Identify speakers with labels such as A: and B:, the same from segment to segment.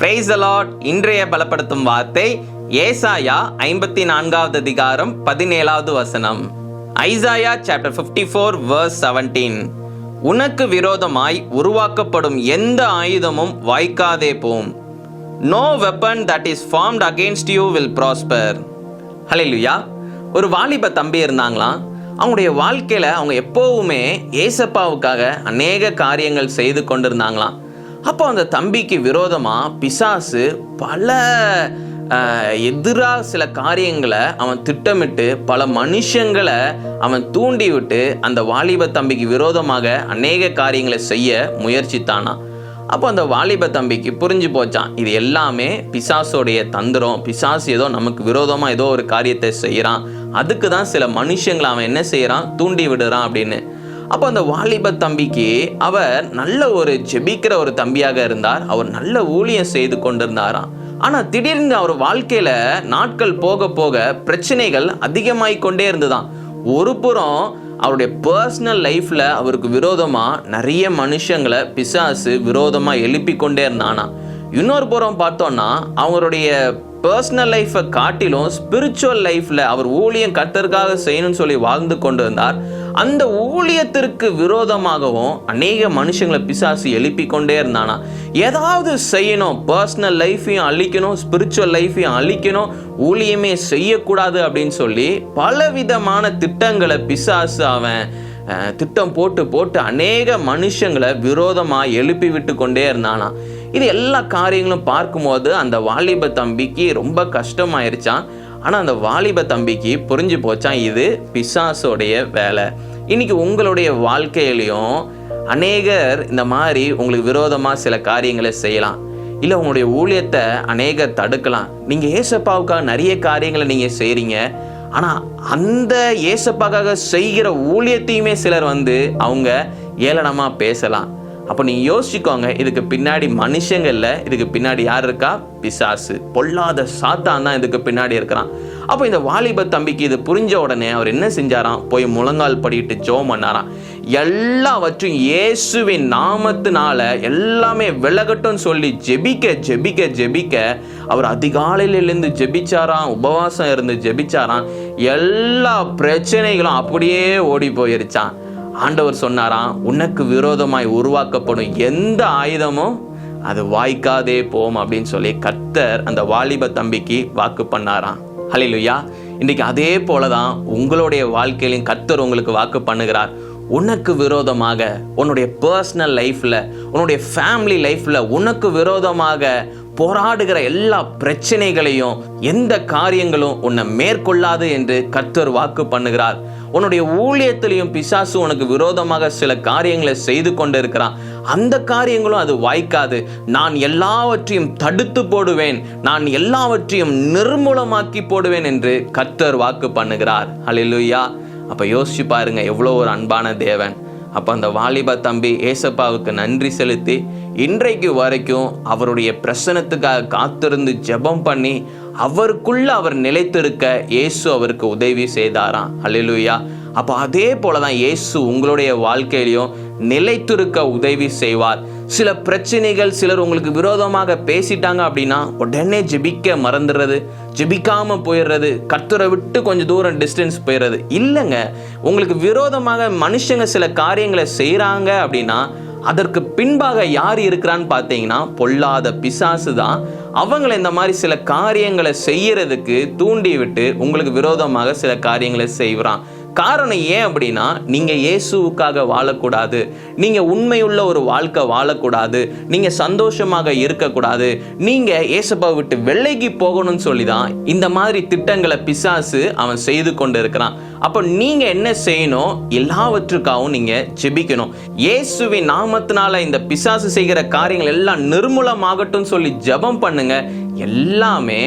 A: Price allot இன்றைய பலப்படுத்தும் வார்த்தை ஏசாயா ஐம்பத்தி நான்காவது அதிகாரம் பதினேழாவது வசனம். Isaiah chapter 54 four verse seventeen உனக்கு விரோதமாய் உருவாக்கப்படும் எந்த ஆயுதமும் வாய்க்காதே போம். No weapon that is formed against you will prosper hallelujah ஒரு வாலிப தம்பி இருந்தாங்களாம் அவங்களுடைய வாழ்க்கையில் அவங்க எப்போவுமே ஏசப்பாவுக்காக அநேக காரியங்கள் செய்து கொண்டிருந்தாங்களாம். அப்போ அந்த தம்பிக்கு விரோதமாக பிசாசு பல எதிராக சில காரியங்களை அவன் திட்டமிட்டு பல மனுஷங்களை அவன் தூண்டி விட்டு அந்த வாலிப தம்பிக்கு விரோதமாக அநேக காரியங்களை செய்ய முயற்சித்தானான் அப்போ அந்த வாலிப தம்பிக்கு புரிஞ்சு போச்சான் இது எல்லாமே பிசாசோடைய தந்திரம் பிசாசு ஏதோ நமக்கு விரோதமாக ஏதோ ஒரு காரியத்தை செய்கிறான் அதுக்கு தான் சில மனுஷங்களை அவன் என்ன செய்கிறான் தூண்டி விடுறான் அப்படின்னு. அப்போ அந்த வாலிப தம்பிக்கு அவர் நல்ல ஒரு ஜெபிக்கிற ஒரு தம்பியாக இருந்தார். அவர் நல்ல ஊழியம் செய்து கொண்டிருந்தாராம். ஆனால் திடீர்னு அவர் வாழ்க்கையில் நாட்கள் போக போக பிரச்சனைகள் அதிகமாகிக் கொண்டே இருந்துதான் ஒரு புறம் அவருடைய பர்சனல் லைஃப்பில் அவருக்கு விரோதமாக நிறைய மனுஷங்களை பிசாசு விரோதமாக எழுப்பி கொண்டே இருந்தானா இன்னொரு புறம் பார்த்தோன்னா அவருடைய பர்சனல் லைஃப்பை காட்டிலும் ஸ்பிரிச்சுவல் லைஃப்பில் அவர் ஊழியம் கத்தருக்காக செய்யணும்னு சொல்லி வாழ்ந்து கொண்டு இருந்தார் அந்த ஊழியத்திற்கு விரோதமாகவும் அநேக மனுஷங்களை பிசாசு எழுப்பி கொண்டே இருந்தானா? ஏதாவது செய்யணும் பர்சனல் லைஃப்பையும் அழிக்கணும் ஸ்பிரிச்சுவல் லைஃப்பையும் அழிக்கணும் ஊழியமே செய்யக்கூடாது அப்படின்னு சொல்லி பலவிதமான திட்டங்களை பிசாசு அவன் திட்டம் போட்டு போட்டு அநேக மனுஷங்களை விரோதமாக எழுப்பி விட்டு கொண்டே இருந்தானா? இது எல்லா காரியங்களும் பார்க்கும்போது அந்த வாலிப தம்பிக்கு ரொம்ப கஷ்டமாயிருச்சான் ஆனால் அந்த வாலிப தம்பிக்கு புரிஞ்சு போச்சான் இது பிசாசோடைய வேலை. இன்னைக்கு உங்களுடைய வாழ்க்கையிலையும் அநேகர் இந்த மாதிரி உங்களுக்கு விரோதமாக சில காரியங்களை செய்யலாம். இல்லை உங்களுடைய ஊழியத்தை அநேகர் தடுக்கலாம். நீங்கள் ஏசப்பாவுக்காக நிறைய காரியங்களை நீங்கள் செய்கிறீங்க ஆனால் அந்த ஏசப்பாக்காக செய்கிற ஊழியத்தையுமே சிலர் வந்து அவங்க ஏளனமாக பேசலாம். அப்போ நீ யோசிச்சுக்கோங்க இதுக்கு பின்னாடி மனுஷங்க இல்லை இதுக்கு பின்னாடி யார் இருக்கா? பிசாசு. பொல்லாத சாத்தான் தான் இதுக்கு பின்னாடி இருக்கிறான். அப்போ இந்த வாலிப தம்பிக்கு இது புரிஞ்ச உடனே அவர் என்ன செஞ்சாராம்? போய் முழங்கால் படிட்டு ஜோம் பண்ணாராம். எல்லாவற்றும் இயேசுவின் நாமத்தினால எல்லாமே விலகட்டும்னு சொல்லி ஜெபிக்க ஜெபிக்க ஜெபிக்க அவர் அதிகாலையிலிருந்து ஜெபிச்சாராம் உபவாசம் இருந்து ஜெபிச்சாராம். எல்லா பிரச்சனைகளும் அப்படியே ஓடி போயிருச்சான் ஆண்டவர் சொன்னாராம் உனக்கு விரோதமாய் உருவாக்கப்படும் எந்த ஆயுதமும் அது வாய்க்காதே போம் அப்படின்னு சொல்லி கர்த்தர் அந்த வாலிப தம்பிக்கு வாக்கு பண்ணாராம். ஹலிலுயா இன்றைக்கு அதே போல தான் உங்களுடைய வாழ்க்கையிலையும் கர்த்தர் உங்களுக்கு வாக்கு பண்ணுகிறார். உனக்கு விரோதமாக உன்னுடைய பர்சனல் லைஃப்பில் உன்னுடைய ஃபேமிலி லைஃப்பில் உனக்கு விரோதமாக போராடுகிற எல்லா பிரச்சனைகளையும் எந்த காரியங்களும் உன்னை மேற்கொள்ளாது என்று கர்த்தர் வாக்கு பண்ணுகிறார். உன்னுடைய ஊழியத்திலையும் பிசாசு உனக்கு விரோதமாக சில காரியங்களை செய்து கொண்டு இருக்கிறான் அந்த காரியங்களும் அது வாய்க்காது. நான் எல்லாவற்றையும் தடுத்து போடுவேன். நான் எல்லாவற்றையும் நிர்மூலமாக்கி போடுவேன் என்று கர்த்தர் வாக்கு பண்ணுகிறார். அலிலுயா அப்போ யோசிச்சு பாருங்க எவ்வளோ ஒரு அன்பான தேவன். அப்போ அந்த வாலிப தம்பி ஏசப்பாவுக்கு நன்றி செலுத்தி இன்றைக்கு வரைக்கும் அவருடைய பிரசனத்துக்காக காத்திருந்து ஜெபம் பண்ணி அவருக்குள்ள அவர் நிலைத்திருக்க இயேசு அவருக்கு உதவி செய்தாராம். ஹalleluya. அப்போ அதே போல தான் இயேசு உங்களுடைய வாழ்க்கையிலையும் நிலைத்திருக்க உதவி செய்வார். சில பிரச்சனைகள் சிலர் உங்களுக்கு விரோதமாக பேசிட்டாங்க அப்படின்னா உடனே ஜெபிக்க மறந்துடுறது ஜெபிக்காம போயிடுறது கத்துரை விட்டு கொஞ்சம் தூரம் டிஸ்டன்ஸ் போயிடுறது. இல்லைங்க உங்களுக்கு விரோதமாக மனுஷங்க சில காரியங்களை செய்கிறாங்க அப்படின்னா அதற்கு பின்பாக யார் இருக்கிறான்னு பார்த்தீங்கன்னா பொல்லாத பிசாசு தான். அவங்கள இந்த மாதிரி சில காரியங்களை செய்யறதுக்கு தூண்டி விட்டு உங்களுக்கு விரோதமாக சில காரியங்களை செய்கிறான். காரணம் ஏன் அப்படின்னா நீங்கள் இயேசுவுக்காக வாழக்கூடாது. நீங்கள் உண்மையுள்ள ஒரு வாழ்க்கை வாழக்கூடாது. நீங்கள் சந்தோஷமாக இருக்கக்கூடாது. நீங்கள் இயேசப்பா விட்டு வெள்ளைக்கு போகணும்னு சொல்லி தான் இந்த மாதிரி திட்டங்களை பிசாசு அவன் செய்து கொண்டு இருக்கிறான் அப்போ நீங்கள் என்ன செய்யணும்? எல்லாவற்றுக்காகவும் நீங்கள் ஜெபிக்கணும். இயேசுவின் நாமத்தினால இந்த பிசாசு செய்கிற காரியங்கள் எல்லாம் நிர்மூலமாகட்டும் சொல்லி ஜெபம் பண்ணுங்க. எல்லாமே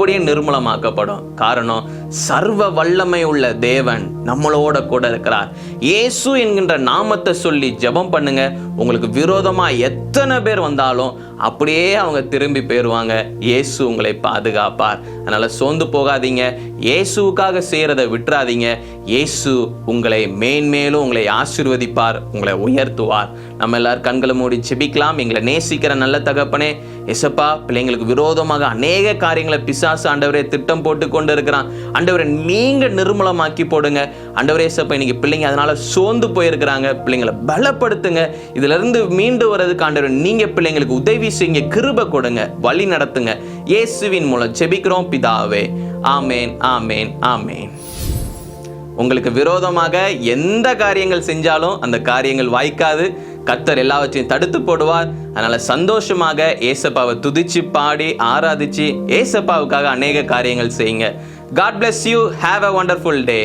A: அப்படியே நிர்மூலமாக்கப்படும். காரணம் சர்வ வல்லமை உள்ள தேவன் நம்மளோட கூட இருக்கிறார். இயேசு என்கின்ற நாமத்தை சொல்லி ஜபம் பண்ணுங்க. உங்களுக்கு விரோதமாக எத்தனை பேர் வந்தாலும் அப்படியே அவங்க திரும்பி போயிடுவாங்க இயேசு உங்களை பாதுகாப்பார். அதனால் சோர்ந்து போகாதீங்க. இயேசுவுக்காக செய்கிறத விட்டுறாதீங்க. இயேசு உங்களை மேன்மேலும் உங்களை ஆசிர்வதிப்பார் உங்களை உயர்த்துவார். நம்ம எல்லாரும் கண்களை மூடி செபிக்கலாம் எங்களை நேசிக்கிற நல்ல தகப்பனே எசப்பா பிள்ளைங்களுக்கு விரோதமாக அநேக காரியங்களை பிசா பிசாசு ஆண்டவரே திட்டம் போட்டு கொண்டு இருக்கிறான் ஆண்டவரை நீங்க நிர்மூலமாக்கி போடுங்க. ஆண்டவரே சப்ப இன்னைக்கு பிள்ளைங்க அதனால சோர்ந்து போயிருக்கிறாங்க. பிள்ளைங்களை பலப்படுத்துங்க. இதுல இருந்து மீண்டு வர்றதுக்கு ஆண்டவர் நீங்க பிள்ளைங்களுக்கு உதவி செய்யுங்க. கிருப கொடுங்க. வழி நடத்துங்க. இயேசுவின் மூலம் செபிக்கிறோம் பிதாவே. ஆமேன் ஆமேன் ஆமேன். உங்களுக்கு விரோதமாக எந்த காரியங்கள் செஞ்சாலும் அந்த காரியங்கள் வாய்க்காது. கத்தர் எல்லாவற்றையும் தடுத்து போடுவார். அதனால சந்தோஷமாக ஏசப்பாவை துதிச்சு பாடி ஆராதிச்சு ஏசப்பாவுக்காக அநேக காரியங்கள் செய்யுங்க. God bless you have a wonderful day